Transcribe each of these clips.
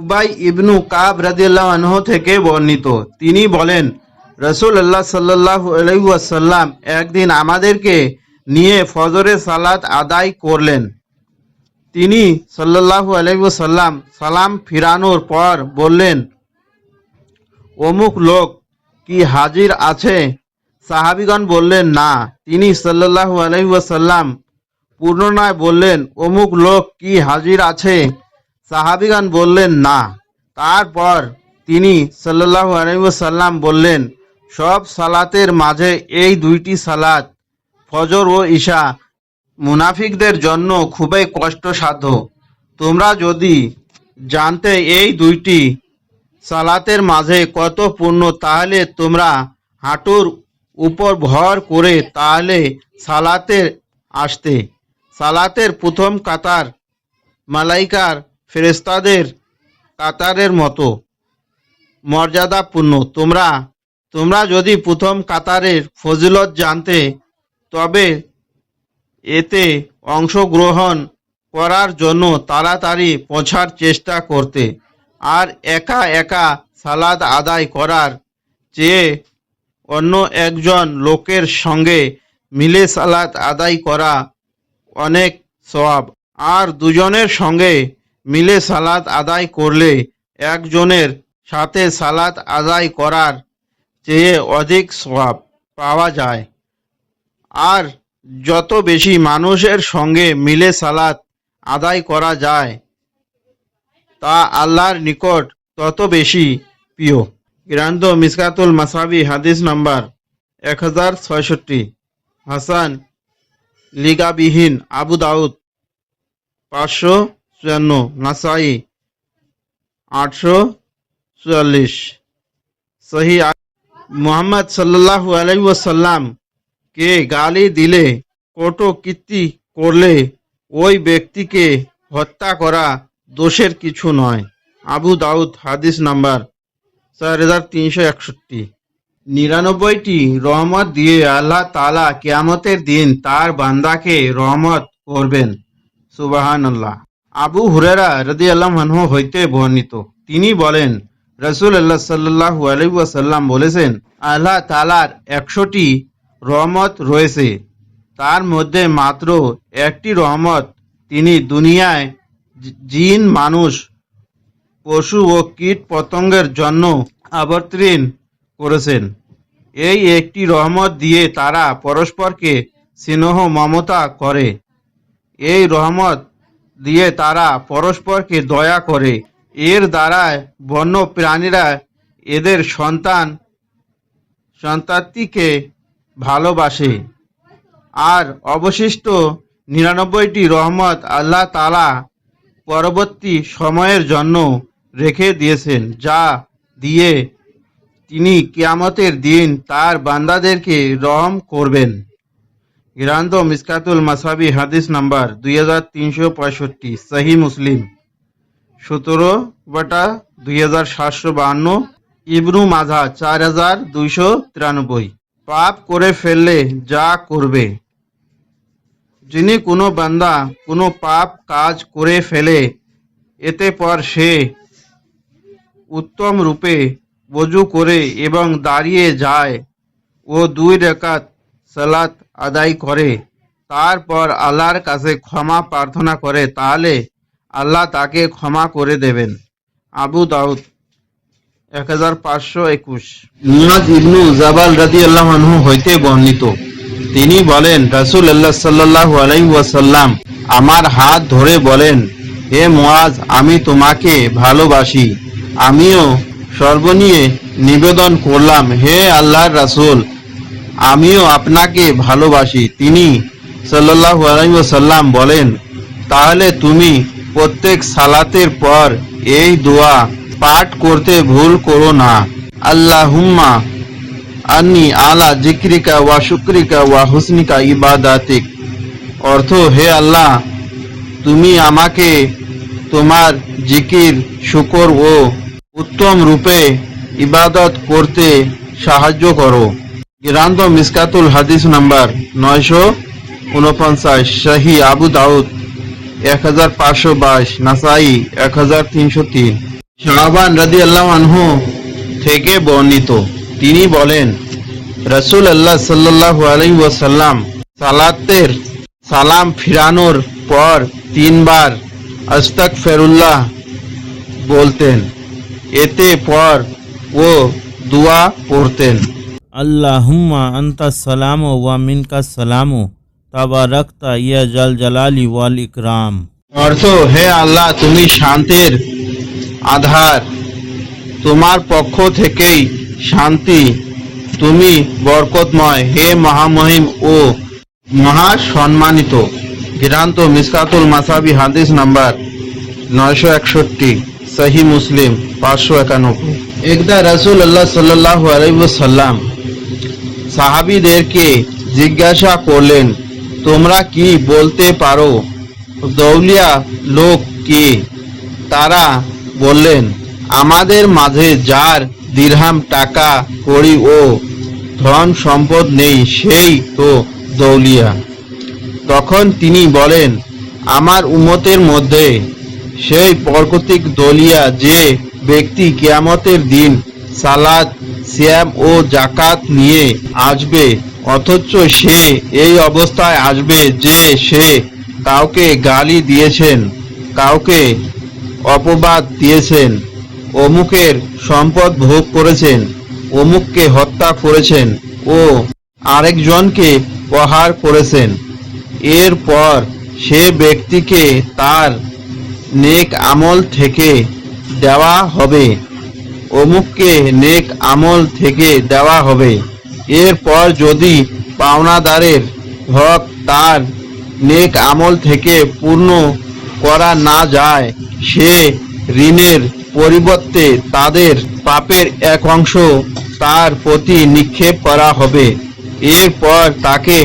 উবাই ইবনু কাব রাদিয়াল্লাহু আনহু থেকে বর্ণিত। তিনি বলেন রসুল আল্লাহ সাল্লাহ আলাইসাল্লাম একদিন আমাদেরকে নিয়ে ফজরের সালাত আদায় করলেন। তিনি সাল্লাল্লাহু আলাইসাল্লাম সালাম ফিরানোর পর বললেন, অমুক লোক কি হাজির আছে? সাহাবিগণ বললেন, না। তিনি সাল্লাল্লাহু আলাইসাল্লাম পূর্ণনায় বললেন, অমুক লোক কি হাজির আছে? সাহাবিগণ বললেন, না। তারপর তিনি সাল্লাল্লাহু আলাইসাল্লাম বললেন, সব সালাতের মাঝে এই দুইটি সালাত, ফজর ও ঈশা, মুনাফিকদের জন্য খুবই কষ্টসাধ্য। তোমরা যদি জানতে এই দুইটি সালাতের মাঝে কত পূর্ণ, তাহলে তোমরা হাঁটুর উপর ভর করে তাহলে সালাতের আসতে। সালাতের প্রথম কাতার মালাইকার ফেরেস্তাদের কাতারের মতো মর্যাদাপূর্ণ। তোমরা তোমরা যদি প্রথম কাতারের ফজিলত জানতে, তবে এতে অংশগ্রহণ করার জন্য তাড়াতাড়ি পৌঁছার চেষ্টা করতে আর একা একা সালাদ আদায় করার চেয়ে অন্য একজন লোকের সঙ্গে মিলে সালাদ আদায় করা অনেক সওয়াব আর দুজনের সঙ্গে মিলে সালাত আদায় করলে একজনের সাথে সালাত আদায় করার চেয়ে অধিক সওয়াব পাওয়া যায়। আর যত বেশি মানুষের সঙ্গে মিলে সালাত আদায় করা যায়, তা আল্লাহর নিকট তত বেশি প্রিয়। গ্রান্ত মিসকাতুল মাসাবি, হাদিস নাম্বার এক হাজার ছয়ষট্টি। হাসান লিগাবিহীন আবু দাউদ, পাঁচশো চুয়ান্ন, নাসাই আটশো চুয়াল্লিশ। সহি মোহাম্মদ সাল্লাল্লাহু আলাইহি ওয়াসাল্লাম কে গালি দিলে কটকীর্তি করলে ওই ব্যক্তিকে হত্যা করা দোষের কিছু নয়। আবু দাউদ, হাদিস নাম্বার চার হাজার তিনশো একষট্টি। নিরানব্বইটি রহমত দিয়ে আল্লাহ তালা কেয়ামতের দিন তার বান্দাকে রহমত করবেন। সুবাহান আল্লাহ আবু হুরেরা রদি আল্লাহ হইতে বর্ণিত। তিনি বলেন রসুল আল্লাহ সাল্লাহু আলাইসাল্লাম বলেছেন, আল্লাহ তালার একশোটি রহমত রয়েছে। তার মধ্যে মাত্র একটি রহমত তিনি দুনিয়ায় জিন, মানুষ, পশু ও কীট পতঙ্গের জন্য আবর্তীন করেছেন। এই একটি রহমত দিয়ে তারা পরস্পরকে স্নেহ, মমতা করে। এই রহমত দিয়ে তারা পরস্পরকে দয়া করে। এর দ্বারায় বন্য প্রাণীরা এদের সন্তান সন্তানটিকে ভালোবাসে। আর অবশিষ্ট নিরানব্বইটি রহমত আল্লাহ তালা পরবর্তী সময়ের জন্য রেখে দিয়েছেন, যা দিয়ে তিনি কিয়ামতের দিন তার বান্দাদেরকে রহম করবেন। গ্রান্ত মিসকাতুল মাসাবি হাদিস নাম্বার দুই হাজার তিনশো পঁয়ষট্টি, সহি মুসলিম। সতেরো বাটা দুই হাজার সাতশো বাহান্ন, ইবনু মাঝা চার হাজার দুইশো তিরানব্বই। পাপ করে ফেললে যা করবে। যিনি কোনো বান্দা কোনো পাপ কাজ করে ফেলে, এতে পর সে উত্তম রূপে বজু করে এবং দাঁড়িয়ে যায় ও দুই রেখাত সালাত আদায় করে, তারপর আল্লাহর কাছে ক্ষমা প্রার্থনা করে, তাহলে আল্লাহ তাকে ক্ষমা করে দেবেন। আবু দাউদ, এক হাজার পাঁচশো একুশ। ইবনু জাবাল রাদি হইতে বর্ণিত। তিনি বলেন রাসুল আল্লাহ সাল্লাহ আলাইসাল্লাম আমার হাত ধরে বলেন, হে মুয়াজ, আমি তোমাকে ভালোবাসি। আমিও সর্বনিয়ে নিবেদন করলাম, হে আল্লাহর রাসূল আমিও আপনাকে ভালোবাসি। তিনি সাল্লাল্লাহু আলাইহি ওয়াসাল্লাম বলেন, তাহলে তুমি প্রত্যেক সালাতের পর এই দোয়া পাঠ করতে ভুল করো না। আল্লাহুম্মা আন্নি আলা জিক্রিকা ওয়া শুক্রিকা ওয়া হুসনিকা ইবাদাতিক। অর্থ, হে আল্লাহ, তুমি আমাকে তোমার জিকির, শুকর ও উত্তম রূপে ইবাদত করতে সাহায্য করো। গ্রান্ত মিসকাতুল হাদিস নাম্বার নয়শো উনপঞ্চাশ শাহি আবু দাউদ এক হাজার পাঁচশো বাইশ নাসাই এক হাজার তিনশো তিন শাহবান রাদি আল্লাহ আনহু থেকে বর্ণিত। তিনি বলেন রসুল আল্লাহ সাল্লাহু আলাই ওয়াসাল্লাম সালাতের সালাম ফিরানোর পর তিনবার আস্তাক ফেরুল্লাহ বলতেন। এতে পর ও দোয়া পড়তেন। আল্লাহুম্মা আন্তা সালাম ওয়া মিনকা সালাম তাবারাকতা ইয়া জাল জালালি ওয়াল ইকরাম অর্থ হে আল্লাহ তুমি শান্তির আধার তোমার পক্ষ থেকেই শান্তি তুমি বরকতময় হে মহামহিম ও মহা সম্মানিত গিরান্ত মিসকাতুল মাসাবি হাদিস নাম্বার নয়শো একষট্টি সহি মুসলিম পাঁচশো একানব্বই একদা রসুল আল্লাহ সাল্লাহ আলাইসাল্লাম সাহাবিদেরকে জিজ্ঞাসা করলেন, তোমরা কি বলতে পারো? দৌলিয়া লোক কে? তারা বললেন, আমাদের মাঝে যার দিরহাম টাকা, কড়ি ও ধন সম্পদ নেই, সেই তো দৌলিয়া। তখন তিনি বলেন, আমার উমতের মধ্যে সেই বরকতিক দলিয়া যে ব্যক্তি কিয়ামতের দিন সালাদ সিয়াম ও জাকাত নিয়ে আসবে, অথচ সে এই অবস্থায় আসবে যে সে কাউকে গালি দিয়েছেন, কাউকে অপবাদ দিয়েছেন, অমুকের সম্পদ ভোগ করেছেন, অমুককে হত্যা করেছেন ও আরেকজনকে প্রহার করেছেন। এরপর সে ব্যক্তিকে তার নেক আমল থেকে দেওয়া হবে। অমুককে নেক আমল থেকে দেওয়া হবে। এরপর যদি পাওনাদারের হক তার নেক আমল থেকে পূর্ণ করা না যায়, সে ঋণের পরিবর্তে তাদের পাপের এক অংশ তার প্রতি নিক্ষেপ করা হবে। এরপর তাকে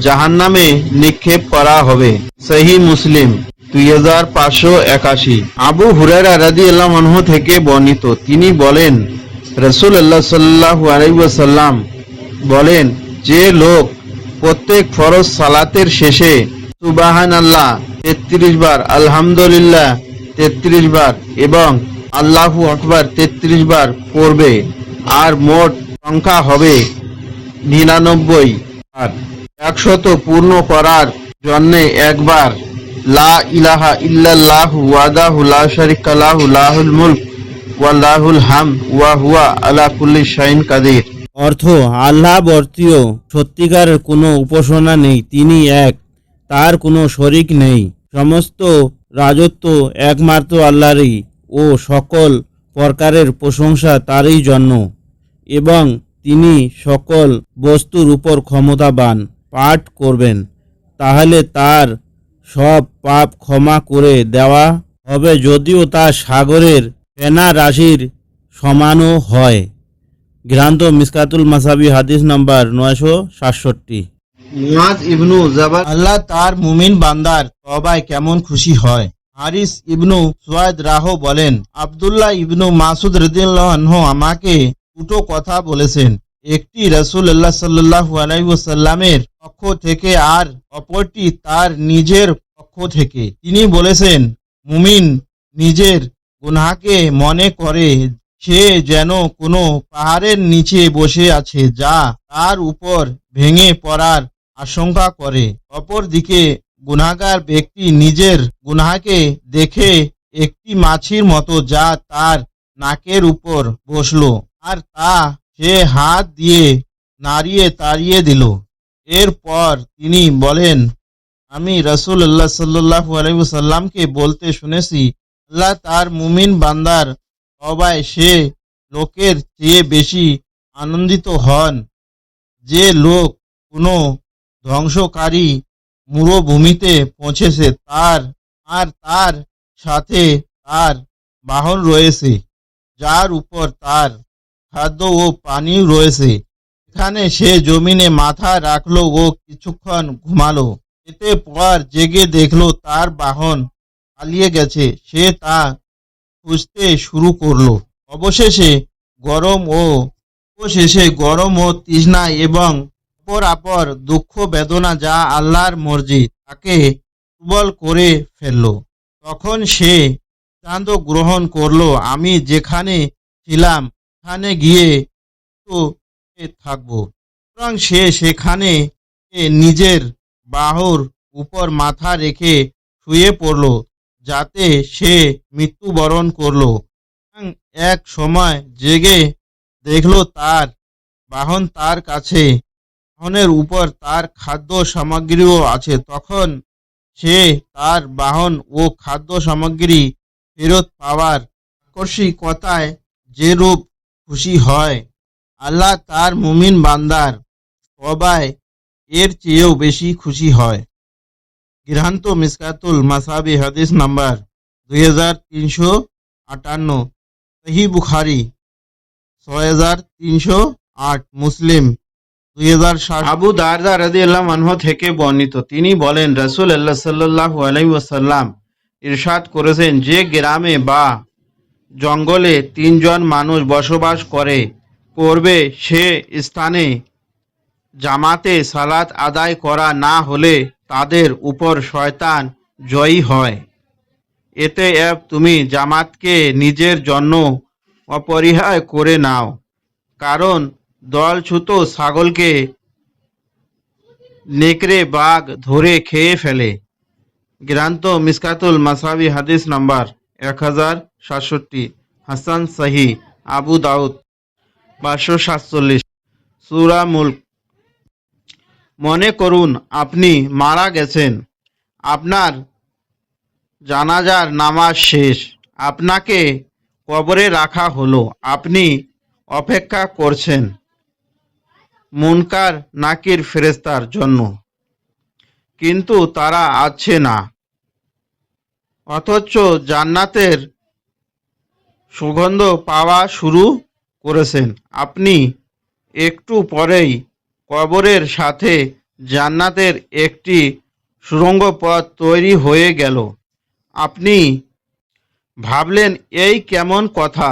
জাহান্নামে নিক্ষেপ করা হবে। সহি মুসলিম। দুই হাজার পাঁচশো একাশি। আবু হুরারা রাজি আল্লাহ থেকে বর্ণিত। তিনি বলেন রসুল আল্লাহ সাল্লাহ আলাইসাল্লাম বলেন, যে লোক প্রত্যেক ফরজ সালাতের শেষে সুবাহান আল্লাহ তেত্রিশ বার, আলহামদুলিল্লাহ তেত্রিশ বার এবং আল্লাহু আকবার তেত্রিশ বার পড়বে, আর মোট সংখ্যা হবে নিরানব্বই আর একশত পূর্ণ করার জন্যে একবার লা ইলাহা ওয়াদাহু লাহুল হাম আলা অর্থ, আল্লাহ বর্তীয় সত্যিকারের কোনো উপাসনা নেই, তিনি এক, তার কোনো শরিক নেই। সমস্ত রাজত্ব একমাত্র আল্লাহরই ও সকল প্রকারের প্রশংসা তারই জন্য, এবং তিনি সকল বস্তুর উপর ক্ষমতাবান, পাঠ করবেন। তাহলে তার সব পাপ ক্ষমা করে দেওয়া হবে যদিও তা সাগরের ফেনা রাশির সমানও হয়। গ্রান্ত মিসকাতুল মাসাবি হাদিস নাম্বার নয়শো সাতষট্টি। মুয়াজ ইবনু জাবাল আল্লাহ তার মুমিন বান্দার তবায় কেমন খুশি হয়? হারিস ইবনু সুয়াদ রাহ বলেন আব্দুল্লাহ ইবনু মাসুদ রদিয়াল্লাহ আনহু আমাকে দুটো কথা বলেছেন। একটি রসুল্লাহ সাল্লাহ আলাইসাল্লামের পক্ষ থেকে আর অপরটি তার নিজের পক্ষ থেকে। তিনি বলেছেন, মুমিন নিজের গুনাহকে মনে করে, সে যেন কোনো পাহাড়ের নিচে বসে আছে যা তার উপর ভেঙে পড়ার আশঙ্কা করে। অপরদিকে, গুনাহগার ব্যক্তি নিজের গুনাহকে দেখে একটি মাছির মতো যা তার নাকের উপর বসল, আর তা সে হাত দিয়ে নাড়িয়ে তাড়িয়ে দিল। এরপর তিনি বলেন, আমি রসুল্লাহ সাল্লাহ আলাইসাল্লামকে বলতে শুনেছি, আল্লাহ তার মুমিন বান্দার সবাই সে লোকের চেয়ে বেশি আনন্দিত হন। যে লোক কোনো ধ্বংসকারী মরুভূমিতে পৌঁছেছে, তার আর তার সাথে তার বাহন রয়েছে, যার উপর তার খাদ্য ও পানি রয়েছে। এখানে সে জমিনে মাথা রাখল ও কিছুক্ষণ ঘুমালো। এতে পর জেগে দেখল তার বাহন পালিয়ে গেছে। সে তা খুঁজতে শুরু করল। অবশেষে গরম ও অবশেষে গরম ও তৃষ্ণা এবং অপর আপর দুঃখ বেদনা যা আল্লাহর মর্জি, তাকে দুর্বল করে ফেলল। তখন সে সিদ্ধান্ত গ্রহণ করল, আমি যেখানে ছিলাম সেখানে গিয়ে তো থাকব। সুতরাং সে সেখানে নিজের বাহুর উপর মাথা রেখে শুয়ে পড়ল, যাতে সে মৃত্যুবরণ করল। এক সময় জেগে দেখল তার বাহন তার কাছে, বাহনের উপর তার খাদ্য সামগ্রীও আছে। তখন সে তার বাহন ও খাদ্য সামগ্রী ফেরত পাওয়ার আকস্মিকতায় যে রূপ খুশি হয়। আল্লাহ তার মুমিন বান্দার তবায় এর চেয়েও বেশি খুশি হয়। গৃহান্ত মিসকাতুল মাসাবি হাদিস নাম্বার দুই হাজার তিনশো আটান্ন। সহি বুখারি ছয় হাজার তিনশো আট। মুসলিম দুই হাজার ষাট। আবু দারদা রাদি আল্লাহ মানহ থেকে বর্ণিত। তিনি বলেন রসুল আল্লাহ সাল্লাহ আলাই ইরশাদ করেছেন যে গ্রামে বা জঙ্গলে তিনজন মানুষ বসবাস করে। করবে সে স্থানে জামাতে সালাত আদায় করা না হলে তাদের উপর শয়তান জয়ী হয়। এতে এক তুমি জামাতকে নিজের জন্য অপরিহার করে নাও, কারণ দলছুতো ছাগলকে নেকড়ে বাঘ ধরে খেয়ে ফেলে। গ্রান্ত মিসকাতুল মাসাবি হাদিস নাম্বার এক হাজার সাতষট্টি, হাসান সাহি, আবু দাউদ, পাঁচশো সাতচল্লিশ। সুরা মুল্ক। মনে করুন, আপনি মারা গেছেন। আপনার জানাজার নামাজ শেষ। আপনাকে কবরে রাখা হলো। আপনি অপেক্ষা করছেন মুনকার নাকির ফেরেস্তার জন্য। কিন্তু তারা আছে না। অথচ জান্নাতের সুগন্ধ পাওয়া শুরু করেছেন। আপনি একটু পরেই কবরের সাথে জান্নাতের একটি সুড়ঙ্গ পথ তৈরি হয়ে গেল। আপনি ভাবলেন, এই কেমন কথা?